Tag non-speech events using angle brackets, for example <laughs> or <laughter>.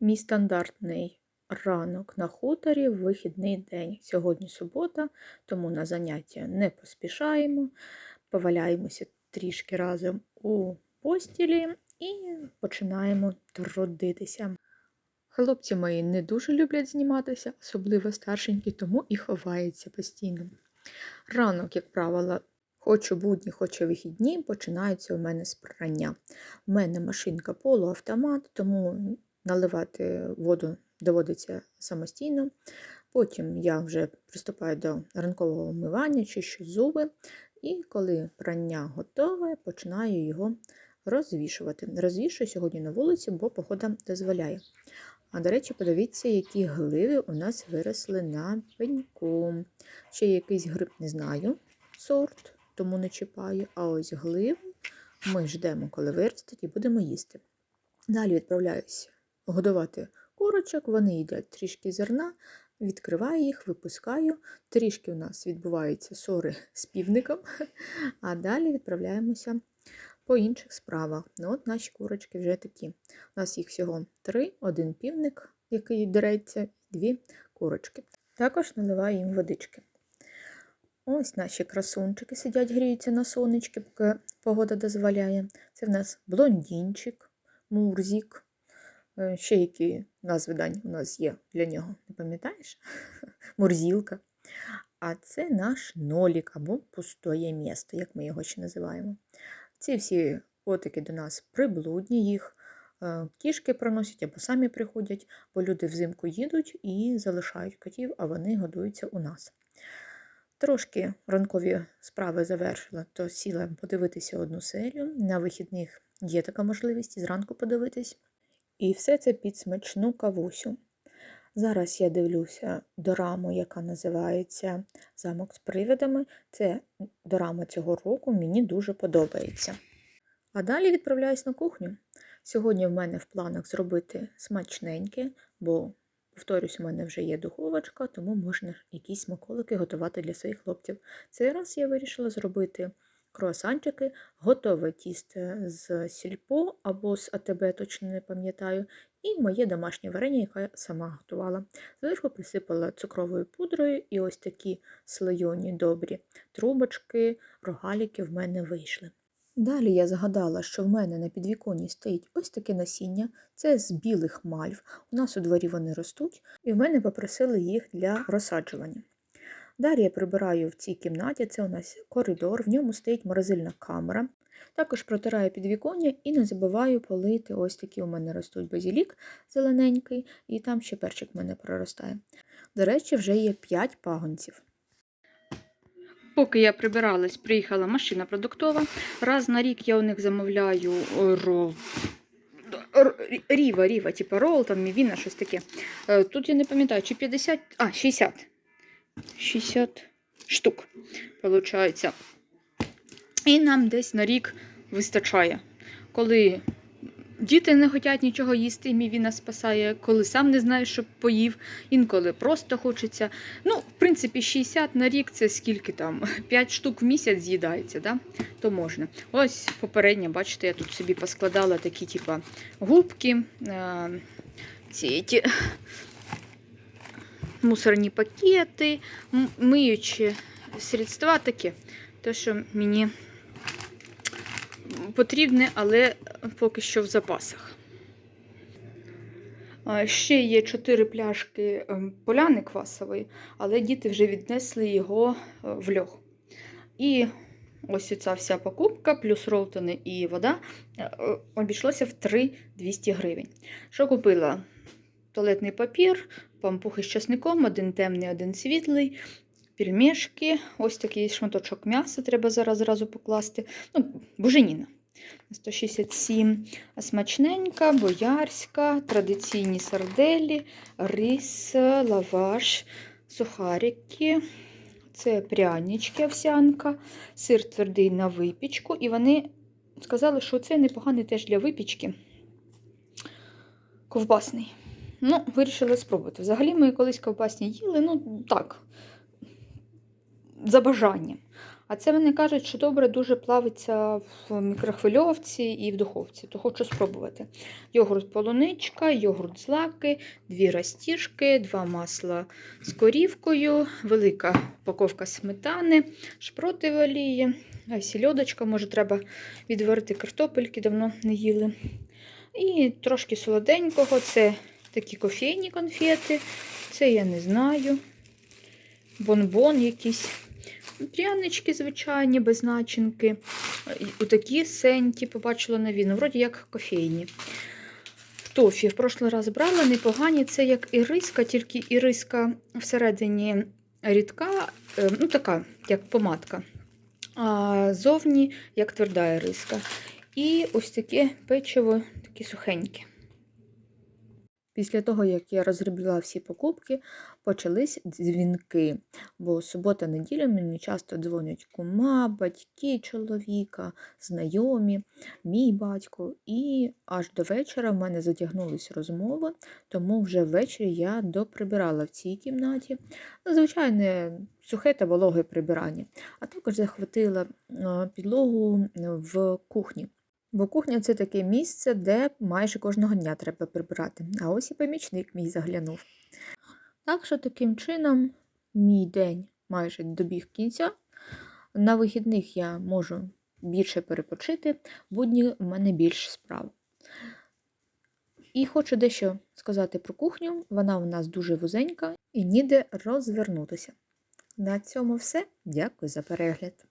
Мій стандартний ранок на хуторі вихідний день. Сьогодні субота, тому на заняття не поспішаємо, поваляємося трішки разом у постілі і починаємо трудитися. Хлопці мої не дуже люблять зніматися, особливо старшенькі, тому і ховаються постійно. Ранок, як правило, хочу будні, хочу вихідні, починається у мене з прання. У мене машинка полуавтомат, тому наливати воду доводиться самостійно. Потім я вже приступаю до ранкового вмивання, чищу зуби, і коли прання готове, починаю його розвішувати. Розвішую сьогодні на вулиці, бо погода дозволяє. А до речі, подивіться, які гливи у нас виросли на пеньку. Ще якийсь гриб, не знаю, сорт, тому не чіпаю. А ось гливи ми ждемо, коли виростуть, і будемо їсти. Далі відправляюся годувати курочок, вони їдять трішки зерна, відкриваю їх, випускаю. Трішки у нас відбуваються сори з півником, <laughs> а далі відправляємося по інших справах. Ну, от наші курочки вже такі. У нас їх всього три: один півник, який дереться, дві курочки. Також наливаю їм водички. Ось наші красунчики сидять, гріються на сонечки, поки погода дозволяє. Це в нас блондінчик, мурзік. Е, Ще які назви дань у нас є для нього, не пам'ятаєш? <laughs> Мурзілка. А це наш нолік або пустоє місто, як ми його ще називаємо. Ці всі котики до нас приблудні, їх е, кішки приносять або самі приходять, бо люди взимку їдуть і залишають котів, а вони годуються у нас. Трошки ранкові справи завершила, то сіла подивитися одну серію. На вихідних є така можливість зранку подивитись. І все це під смачну кавусю. Зараз я дивлюся дораму, яка називається Замок з привидами. Це дорама цього року, мені дуже подобається. А далі відправляюсь на кухню. Сьогодні в мене в планах зробити смачненьке, бо, повторюсь, у мене вже є духовочка, тому можна якісь смаколики готувати для своїх хлопців. Цей раз я вирішила зробити круасанчики, готове тісто з сільпо або з АТБ, точно не пам'ятаю, і моє домашнє варення, яке я сама готувала. Зверху присипала цукровою пудрою, і ось такі слойоні добрі трубочки, рогаліки в мене вийшли. Далі я згадала, що в мене на підвіконні стоїть ось таке насіння, це з білих мальв. У нас у дворі вони ростуть, і в мене попросили їх для розсаджування. Далі я прибираю в цій кімнаті, це у нас коридор, в ньому стоїть морозильна камера. Також протираю підвіконня і не забуваю полити ось такі у мене ростуть базілік зелененький, і там ще перчик в мене проростає. До речі, вже є 5 пагонців. Поки я прибиралась, приїхала машина продуктова. Раз на рік я у них замовляю рол. Ріва, ріва, типу рол, там мівіна, щось таке. Е, Тут я не пам'ятаю, чи 50, а, 60. 60 штук, виходить. І нам десь на рік вистачає. Коли діти не хочуть нічого їсти, мівіна спасає, коли сам не знаєш, щоб поїв, інколи просто хочеться. Ну, в принципі, 60 на рік це скільки там? <laughs> 5 штук в місяць з'їдається, да? то можна. Ось попередньо, бачите, я тут собі поскладала такі, типа, губки, е, ці, ті, мусорні пакети, миючі средства таке. Те, що мені потрібне, але поки що в запасах. Ще є 4 пляшки ем, поляни квасової, але діти вже віднесли його е, в льох. І ось ця вся покупка, плюс ролтони і вода, е, обійшлося в 3-200 гривень. Що купила? Туалетний папір, пампухи з часником, один темний, один світлий, пельмешки, ось такий шматочок м'яса треба зараз зразу покласти. Ну, буженіна. 167. Смачненька, боярська, традиційні сарделі, рис, лаваш, сухарики. Це прянички, овсянка, сир твердий на випічку. І вони сказали, що це непоганий теж для випічки. Ковбасний. Ну, вирішили спробувати. Взагалі ми колись ковбасні їли, ну так, за бажанням. А це вони кажуть, що добре дуже плавиться в мікрохвильовці і в духовці, то хочу спробувати. Йогурт полуничка, йогурт злаки, дві растіжки, два масла з корівкою, велика упаковка сметани, шпроти в олії, сільодочка, може, треба відварити картопельки, давно не їли. І трошки солоденького це такі кофейні конфети. Це я не знаю. Бонбон якийсь. Прянички звичайні, без начинки. І Такі сенті побачила на віно, вроді як кофейні. Тофі в прошлий раз брала непогані. Це як іриска, тільки іриска всередині рідка, е, ну така, як помадка. А зовні як тверда іриска. І ось таке печиво, такі сухенькі. Після того, як я розробила всі покупки, почались дзвінки. Бо субота-неділя мені часто дзвонять кума, батьки чоловіка, знайомі, мій батько. І аж до вечора в мене затягнулись розмови, тому вже ввечері я доприбирала в цій кімнаті. Звичайне сухе та вологе прибирання. А також захватила підлогу в кухні. Бо кухня це таке місце, де майже кожного дня треба прибирати. А ось і помічник мій заглянув. Так що таким чином мій день майже добіг кінця. На вихідних я можу більше перепочити, будні в мене більш справ. І хочу дещо сказати про кухню. Вона у нас дуже вузенька і ніде розвернутися. На цьому все. Дякую за перегляд.